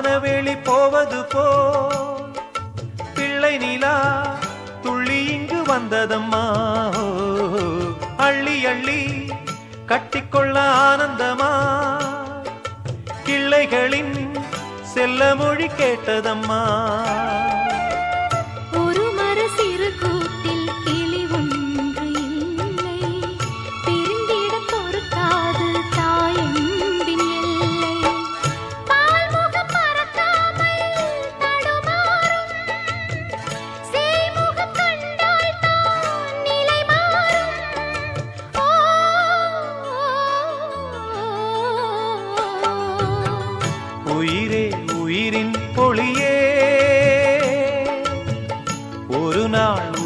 வானவெளி போவது போ பிள்ளை நிலா துள்ளி இங்கு வந்ததம்மா. அள்ளி அள்ளி கட்டிக்கொள்ள ஆனந்தமா. கிள்ளைகளின் செல்ல மொழி கேட்டதம்மா.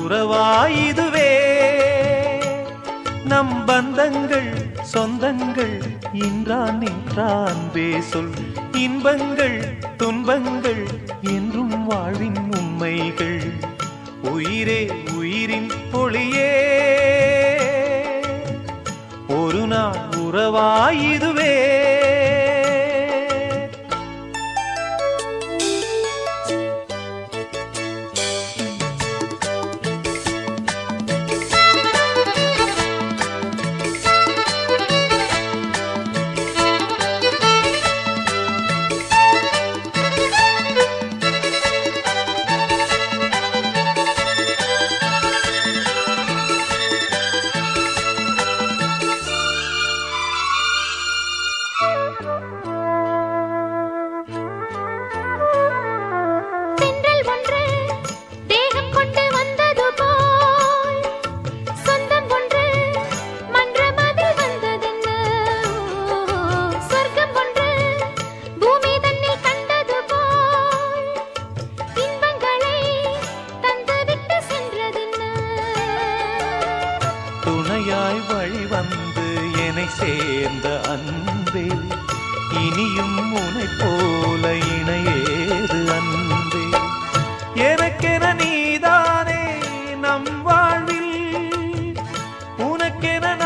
உறவாயுதுவே நம் பந்தங்கள் சொந்தங்கள் இன்றான் நின்றான் சொல். இன்பங்கள் துன்பங்கள் என்றும் வாழ்வின் உண்மைகள். உயிரே உயிரின் பொழியே. ஒரு நாள் உறவாயுதுவே. உனக்கென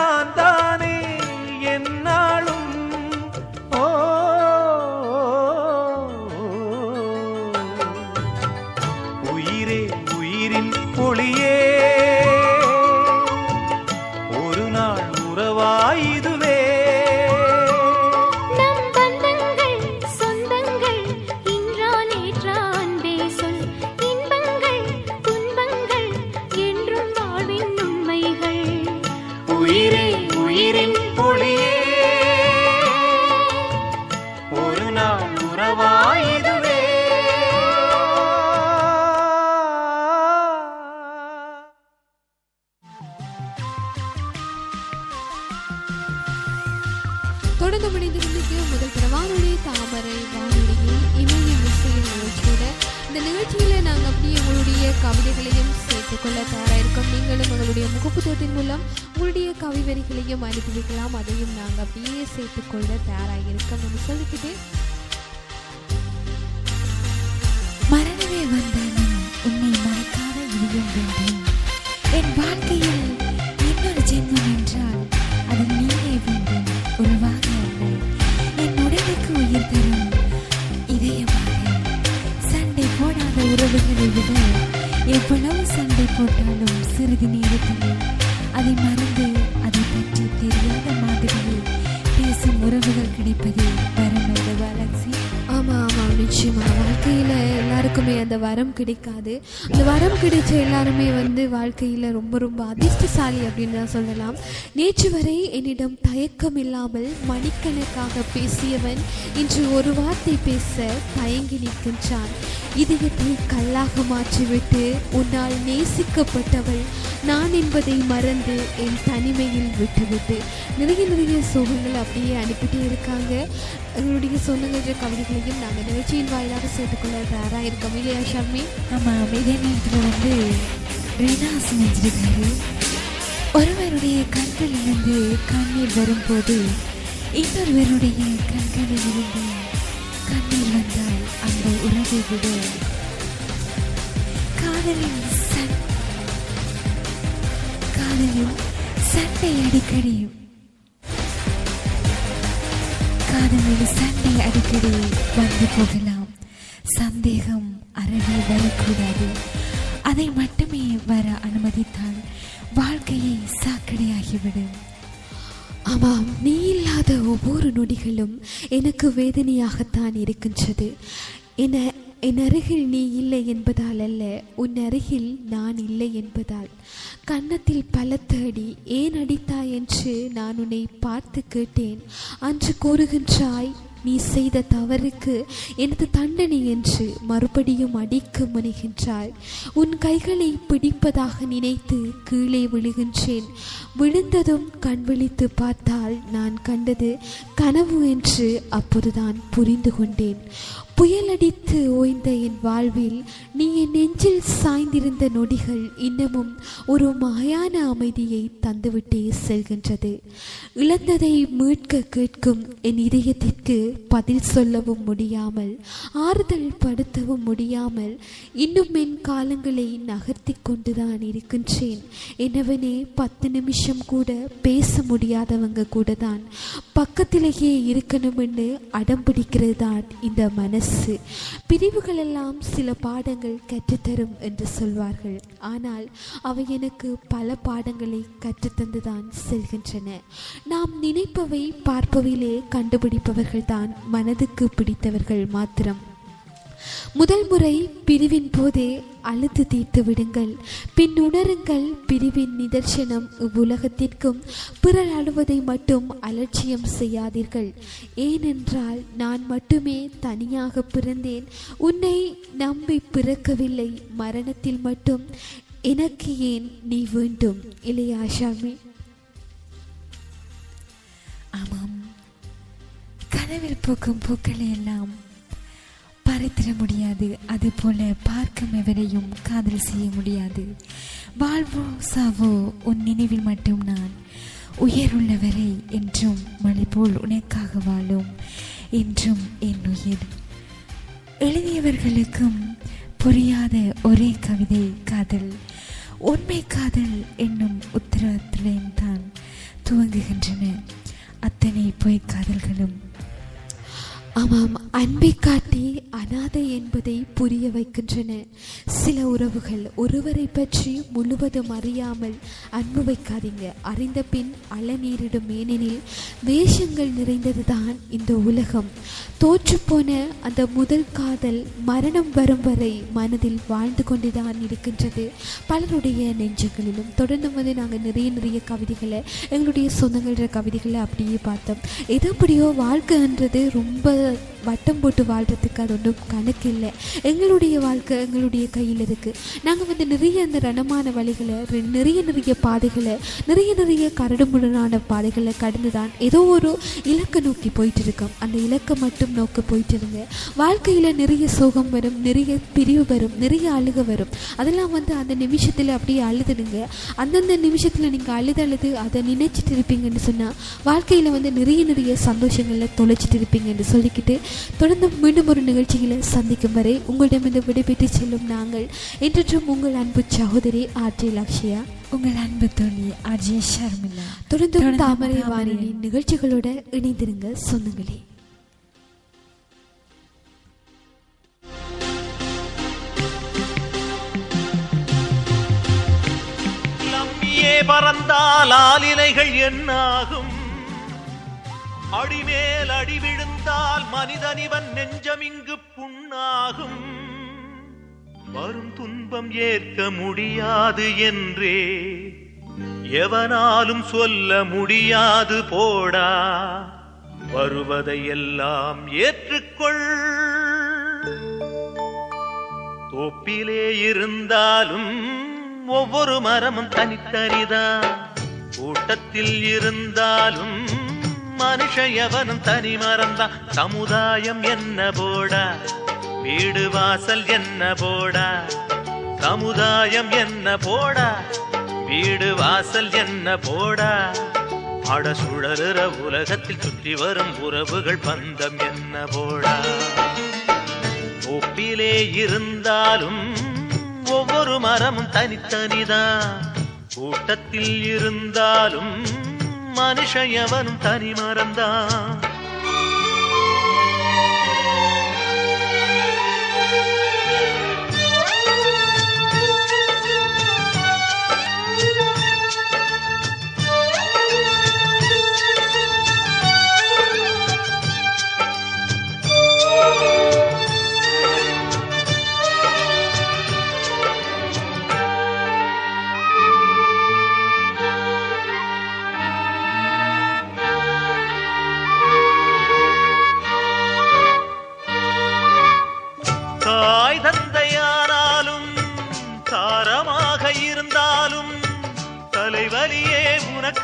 கவிதைகளையும் சேர்த்துக்கொள்ள தயாராக இருக்கோம் நீங்களும் உங்களுடைய முகப்புத்தகத்தின் மூலம் உங்களுடைய கவி வரிகளையும் அனுப்பி வைக்கலாம். அதையும் நாங்கள் அப்படியே சேர்த்துக்கொள்ள தயாராக இருக்கோம் நம்ம சொல்லிக்கிட்டு மரணமே வந்த வரம் கிடைக்காது. அந்த வரம் கிடைச்ச எல்லாருமே வந்து வாழ்க்கையில் ரொம்ப ரொம்ப அதிர்ஷ்டசாலி அப்படின்னு நான் சொல்லலாம். நேற்று வரை என்னிடம் தயக்கம் இல்லாமல் மணிக்கணக்காக பேசியவன் இன்று ஒரு வார்த்தை பேச தயங்கி நிற்கின்றான். இதயத்தை கல்லாக மாற்றிவிட்டு உன்னால் நேசிக்கப்பட்டவள் நான் என்பதை மறந்து என் தனிமையில் விட்டுவிட்டு நிறைய நிறைய சோகங்கள் அப்படியே அனுப்பிட்டே இருக்காங்க. எங்களுடைய சொந்தங்கிற கவிதைகளையும் நாங்கள் நிகழ்ச்சியின் வாயிலாக சேர்த்துக்கொள்ள தயாராக இருக்கோம். இல்லையா ஷர்மி ஆமாம் இதே நேரத்தில் வந்து ரீனா செஞ்சிருக்காரு ஒருவருடைய கண்களிலிருந்து கண்ணீர் வரும்போது இன்னொருவருடைய கண்களிலிருந்து கண்ணீர் வந்தால் அந்த உறவை விட காதலின் சண் காதலில் சண்டை அடிக்கடி காதலில் சண்டை அடிக்கடி வந்து போகலாம். சந்தேகம் அறவே வரக்கூடாது. அதை மட்டுமே வர அனுமதித்தால் வாழ்க்கையை சாக்கடையாகிவிடும். ஆமாம் நீ இல்லாத ஒவ்வொரு நொடிகளும் எனக்கு வேதனையாகத்தான் இருக்கின்றது. என என் அருகில் நீ இல்லை என்பதால் அல்ல உன் அருகில் நான் இல்லை என்பதால். கன்னத்தில் பலத்த அடி ஏன் அடித்தாய்? என்று நான் உன்னை பார்த்து கேட்டேன். அன்று கூறுகின்றாய் நீ செய்த தவறுக்கு எனது தண்டனை என்று மறுபடியும் அடிக்க முனைகின்றாய். உன் கைகளை பிடிப்பதாக நினைத்து கீழே விழுகின்றேன். விழுந்ததும் கண் விழித்து பார்த்தால் நான் கண்டது கனவு என்று அப்போதுதான் புரிந்து கொண்டேன். புயலடித்து ஓய்ந்த என் வாழ்வில் நீ என் நெஞ்சில் சாய்ந்திருந்த நொடிகள் இன்னமும் ஒரு மாயான அமைதியை தந்துவிட்டே செல்கின்றது. இழந்ததை மீட்க கேட்கும் என் இதயத்திற்கு பதில் சொல்லவும் முடியாமல் ஆறுதல் படுத்தவும் முடியாமல் இன்னும் என் காலங்களை நகர்த்தி கொண்டுதான் இருக்கின்றேன். என்னவனே பத்து நிமிஷம் கூட பேச முடியாதவங்க கூட தான் பக்கத்திலேயே இருக்கணும்னு அடம் பிடிக்கிறது தான் இந்த மனசு. பிரிவுகள் எல்லாம் சில பாடங்கள் கற்றுத்தரும் என்று சொல்வார்கள். ஆனால் அவை எனக்கு பல பாடங்களை கற்றுத்தந்துதான் செல்கின்றன. நாம் நினைப்பவை பார்ப்பவையிலே கண்டுபிடிப்பவர்கள் தான் மனதுக்கு பிடித்தவர்கள் மாத்திரம். முதல் முறை பிரிவின் போதே அழுத்து தீர்த்து விடுங்கள். பின் உணருங்கள். பிரிவின் நிதர்சனம் இவ்வுலகத்திற்கும் பிறர் அழுவதை மட்டும் அலட்சியம் செய்யாதீர்கள். ஏனென்றால் நான் மட்டுமே தனியாக பிறந்தேன். உன்னை நம்பி பிறக்கவில்லை. மரணத்தில் மட்டும் எனக்கு ஏன் நீ வேண்டும்? இல்லையா ஷாமி ஆமாம். கனவில் பூக்கும் பூக்களை எல்லாம் பறித்திட முடியாது. அதுபோல பார்க்கும் எவரையும் காதல் செய்ய முடியாது. வாழ்வோ சாவோ உன் நினைவில் மட்டும் நான். உயருள்ளவரை என்றும் மழை போல் உனக்காக வாழும். என்றும் என் உயிர். எழுதியவர்களுக்கும் புரியாத ஒரே கவிதை காதல். உண்மை காதல் என்னும் உத்தரத்திலேயும் தான் துவங்குகின்றன. அத்தனை பொய் காதல்களும். ஆமாம் அன்பை காட்டி அனாதை என்பதை புரிய வைக்கின்றன. சில உறவுகள் ஒருவரை பற்றி முழுவதும் அறியாமல் அன்பு வைக்காதீங்க. அறிந்த பின் அலநீரிடும் ஏனெனில் வேஷங்கள் நிறைந்ததுதான் இந்த உலகம். தோற்றுப்போன அந்த முதல் காதல் மரணம் வரும் வரை மனதில் வாழ்ந்து கொண்டுதான் இருக்கின்றது. பலருடைய நெஞ்சங்களிலும் தொடர்ந்து வந்து நாங்கள் நிறைய நிறைய கவிதைகளை எங்களுடைய சொந்தங்கள கவிதைகளை அப்படியே பார்த்தோம். எது எப்படியோ வாழ்க்கைன்றது ரொம்ப வட்டம் போட்டு வாழ்கிறதுக்கு அது ஒன்றும் கணக்கு இல்லை எங்களுடைய வாழ்க்கை எங்களுடைய கையில் இருக்குது நாங்கள் வந்து நிறைய அந்த ரணமான வழிகளை நிறைய நிறைய பாதைகளை நிறைய நிறைய கரடுமுடனான பாதைகளை கடந்து தான் ஏதோ ஒரு இலக்கை நோக்கி போயிட்டு இருக்கோம் அந்த இலக்கை மட்டும் நோக்கி போயிட்டு இருங்க வாழ்க்கையில் நிறைய சோகம் வரும் நிறைய பிரிவு வரும் நிறைய அழுக வரும். அதெல்லாம் வந்து அந்த நிமிஷத்தில் அப்படியே அழுதுடுங்க. அந்தந்த நிமிஷத்தில் நீங்கள் அழுது அழுது அதை நினைச்சிட்டு இருப்பீங்கன்னு சொன்னால் வாழ்க்கையில் வந்து நிறைய நிறைய சந்தோஷங்களை தொலைச்சிட்டு இருப்பீங்கன்னு சொல்லிக்கிட்டு தொடர்ந்து மீண்டும் ஒரு நிகழ்ச்சிகளை சந்திக்கும் வரை உங்களிடமிருந்து விடைபெற்று செல்லும் நாங்கள். என்றும் உங்கள் அன்பு சகோதரி ஆர்ஜே லக்ஷயா. உங்கள் அன்பு தோழி அஜய் ஷர்மிளா. தொடர்ந்து தாமரை வானிலை நிகழ்ச்சிகளோட இணைந்திருங்க. சொந்தங்களே லம்மியே பறந்தால் ஆலிலைகள் என்னாகும்? அடிமேல் அடி விழுந்தால் மனிதனிவன் நெஞ்சமிங்கு புண்ணாகும். வரும் துன்பம் ஏற்க முடியாது என்றே. எவனாலும் சொல்ல முடியாது போடா. வருவதையெல்லாம் ஏற்றுக்கொள். தோப்பிலே இருந்தாலும் ஒவ்வொரு மரமும் தனித்தனிதான். கூட்டத்தில் இருந்தாலும் மனுஷ எவனும் தனி மரம்தான் சமுதாயம் என்ன போடா? வீடு வாசல் என்ன போடா? சமுதாயம் என்ன போடா? வீடு வாசல் என்ன போடா? அட சுழலுற உலகத்தில் சுற்றி வரும் உறவுகள் பந்தம் என்ன போடா? ஒப்பிலே இருந்தாலும் ஒவ்வொரு மரமும் தனித்தனிதான். கூட்டத்தில் இருந்தாலும் மனுஷ எவனும் தனி மறந்தான்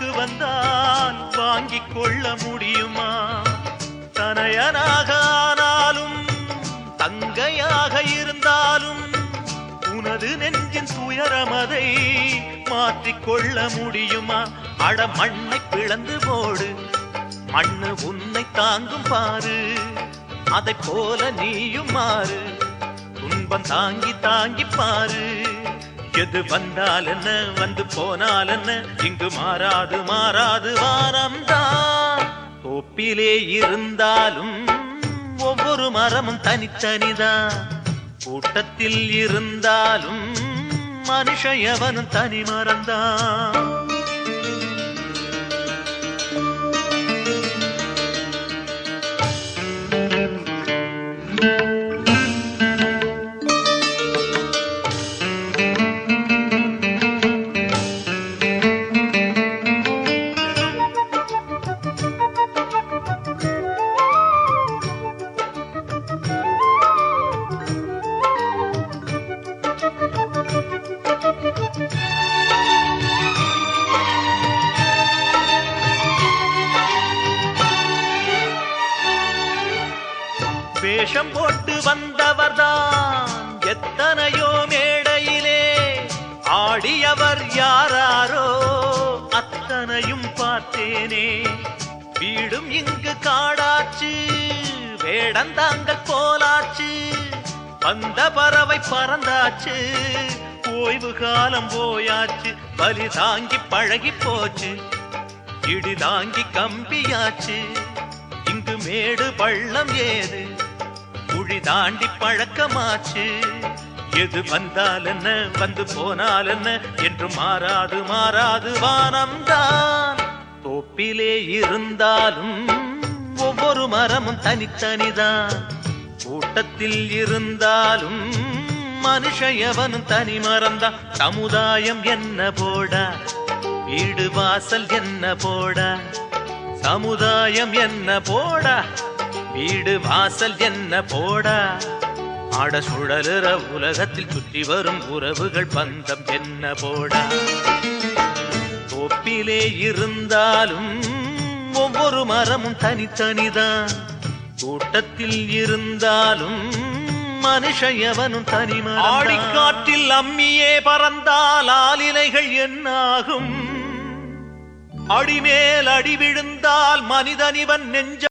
உனக்கு வந்தால் வாங்கிக் கொள்ள முடியுமா? தனையனாக ஆனாலும் தங்கையாக இருந்தாலும் உனது நெஞ்சின் துயரமதை மாற்றிக்கொள்ள முடியுமா? அட மண்ணை பிளந்து போடு. மண்ணு உன்னை தாங்கும் பாரு அதை போல நீயும் மாறு. துன்பம் தாங்கி தாங்கி பாரு எது வந்தால் என்ன வந்து போனால் என்ன இங்கு மாறாது மாறாது வாரம்தான் தோப்பிலே இருந்தாலும் ஒவ்வொரு மரமும் தனித்தனிதான். கூட்டத்தில் இருந்தாலும் மனுஷ எவனும் தனி மறந்தான் வேஷம் வந்தவர்தான். எத்தனையோ மேடையிலே ஆடியவர் யாராரோ. அத்தனையும் பார்த்தேனே. வீடும் இங்கு காடாச்சு. வேடந்தாங்கள் போலாச்சு வந்த பறவை பறந்தாச்சு. ஓய்வு காலம் போயாச்சு. பலி தாங்கி பழகி போச்சு. இடி தாங்கி கம்பியாச்சு. இங்கு மேடு பள்ளம் ஏது? குழி தாண்டி பழக்கமாச்சு. எது வந்தால் என்ன வந்து போனால் என்ன என்று மாறாது மாறாது வானம்தான். தோப்பிலே இருந்தாலும் ஒவ்வொரு மரமும் தனித்தனிதான். கூட்டத்தில் இருந்தாலும் மனுஷ எவனும் தனி மறந்தான் சமுதாயம் என்ன போடா? வீடு வாசல் என்ன போடா? சமுதாயம் என்ன போடா? வீடு வாசல் என்ன போடா? ஆட சுழலுற உலகத்தில் சுற்றி வரும் உறவுகள் பந்தம் என்ன போடா? தோப்பிலே இருந்தாலும் ஒவ்வொரு மரமும் தனித்தனிதான். கூட்டத்தில் இருந்தாலும் மனுஷ எவனும் தனிமரம் ஆடிக்காற்றில் அம்மியே பறந்தால் ஆலிலைகள் என்னாகும்? அடிமேல் அடி விழுந்தால் மனிதனிவன் நெஞ்ச